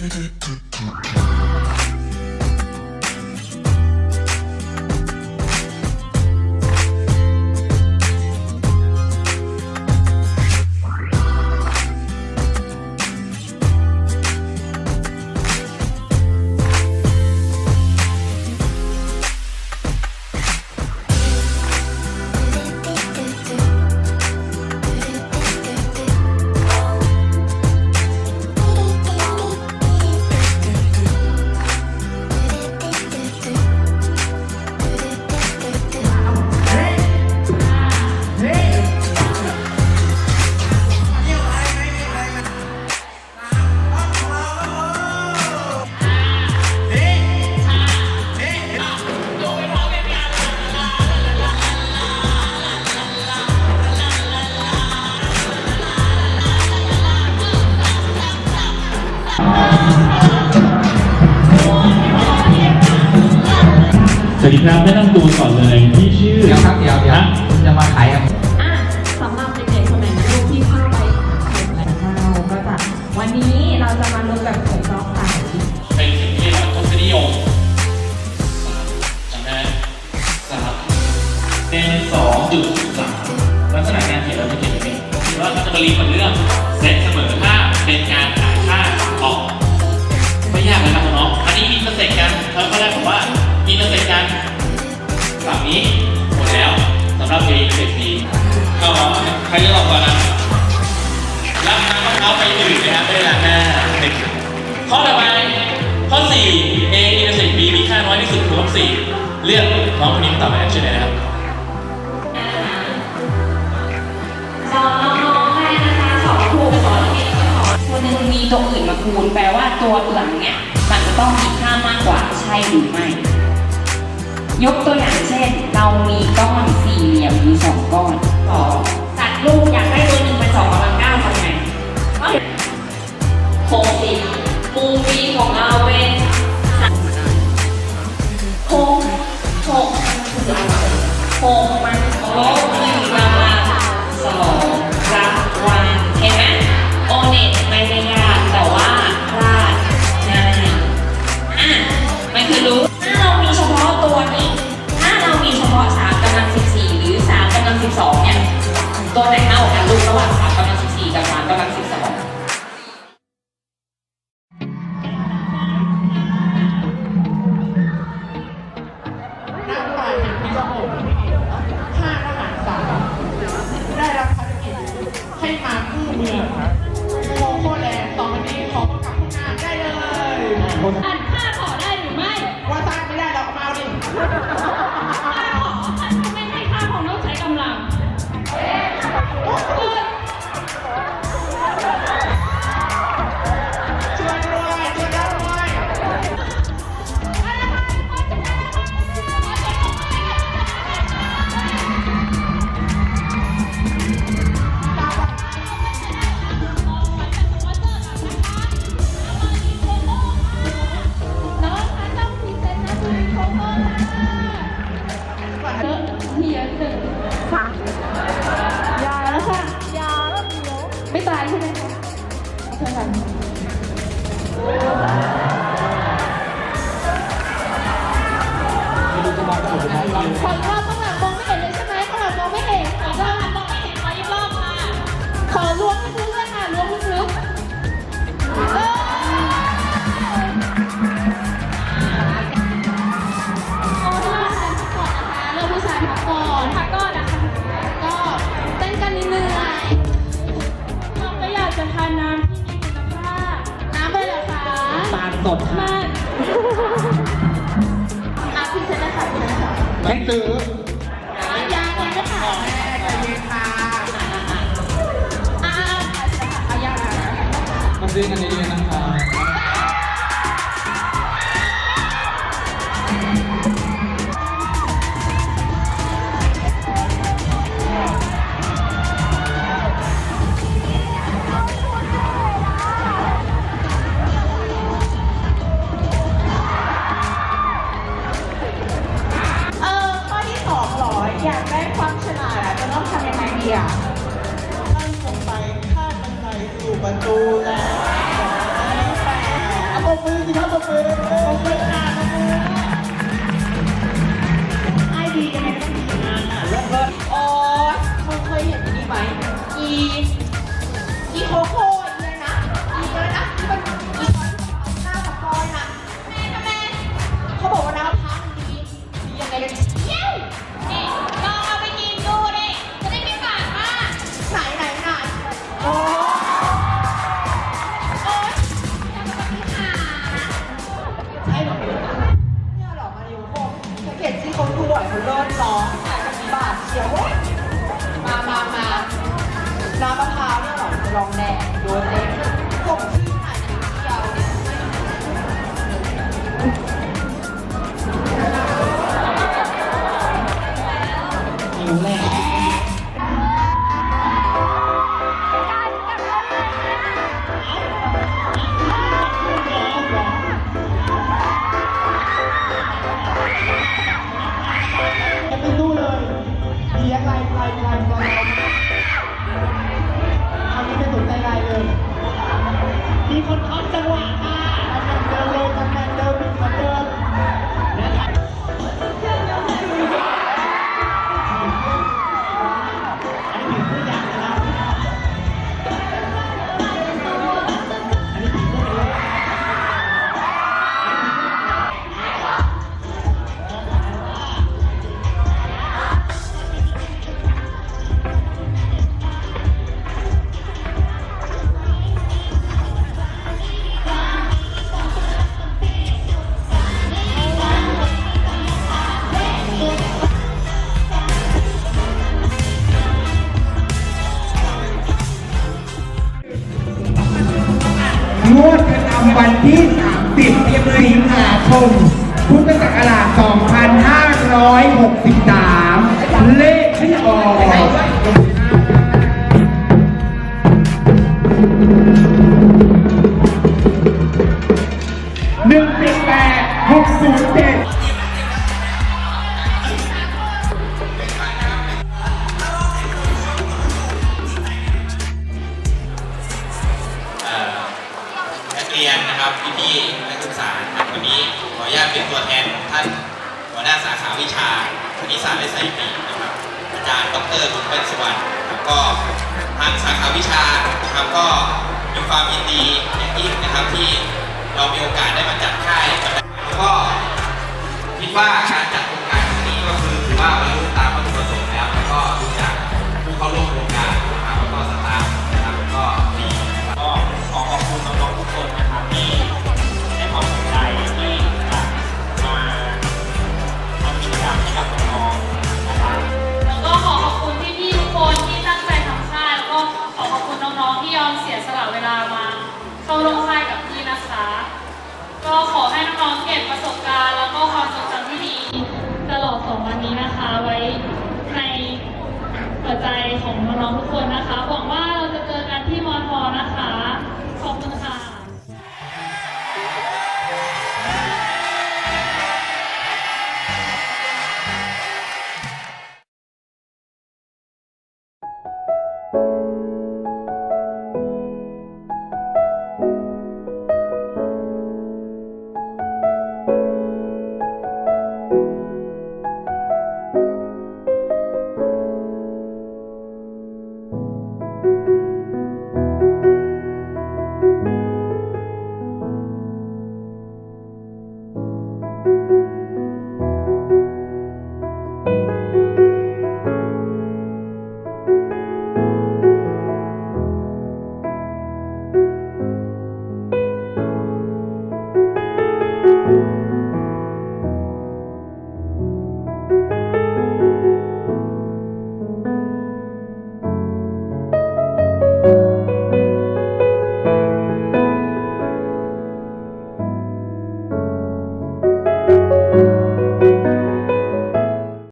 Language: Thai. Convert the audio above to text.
Mm-hmm. ครับแนะนำตัวก่อนเลยที่ชื่อเดี๋ยวครับเดี๋ยวเดี๋ยวฮะจะมาขายครับอะสำหรับเด็กๆคนไหนนะลูกที่เข้าไปแข่งขันเราก็จะวันนี้เราจะมาลงแบบผมซอกใสเป็นสิ่งที่เรียกว่าทศนิยมจำได้ไหมสามเป็นสองจุดสามลักษณะการเขียนเราจะเขียนแบบนี้คือว่าเราจะมารีบนเรื่อง ใครจะตอบก่อนนะรับน้ำมะพร้าวไปดื่มนะครับได้ล้างหน้าหนึ่งข้อต่อไปข้อ4 A เกษตร B มีค่าน้อยที่สุดคือข้อ4เลือกน้องคนนี้มาตอบไปชื่ออะไรนะครับสองน้องๆให้นะคะสองถูกสองผิดสองตัวหนึ่งมีตัวอื่นมาคูณแปลว่าตัวหลังเนี่ยมันจะต้องมีค่ามากกว่าใช่หรือไม่ ยกตัวอย่างเช่น เรามีก้อนสี่เหลี่ยมอยู่สองก้อนต่อ ลูกอยากได้ตัวหนึ่งเป็นสองกำลังเก้าทำไงก็เดี๋ยวหกสิบมุมบีของเราเป็น ค่ะ ยาแล้วค่ะ ยาแล้วเดี๋ยวไม่ตายใช่ไหมคะโอเคค่ะขออีกรอบข้างอง นนะคะไม่ซื้ออะยาก่อนนะคะแม่ใจเย็นค่ะอะอะอะอะยาค่ะมาซื้อกันเยอะๆนะ ประตูแล้วเอาปรบมือสิครับปรบมือ งวดประจำวันที่ 30สิงหาคมพุทธศักราช 2563 เลขที่ออกหนึ่งสิบแปดหกศูนย์เจ็ด นิสาและสายปีนะครับอาจารย์ดรบุญเป็นสวรรค์แล้วก็ทางสาขาวิชานะครับก็มีความยินดีอย่างยิ่งนะครับที่เรามีโอกาสได้มาจัดค่ายแล้วก็คิดว่าการจัดโครงการนี้ก็คือว่าบรรลุ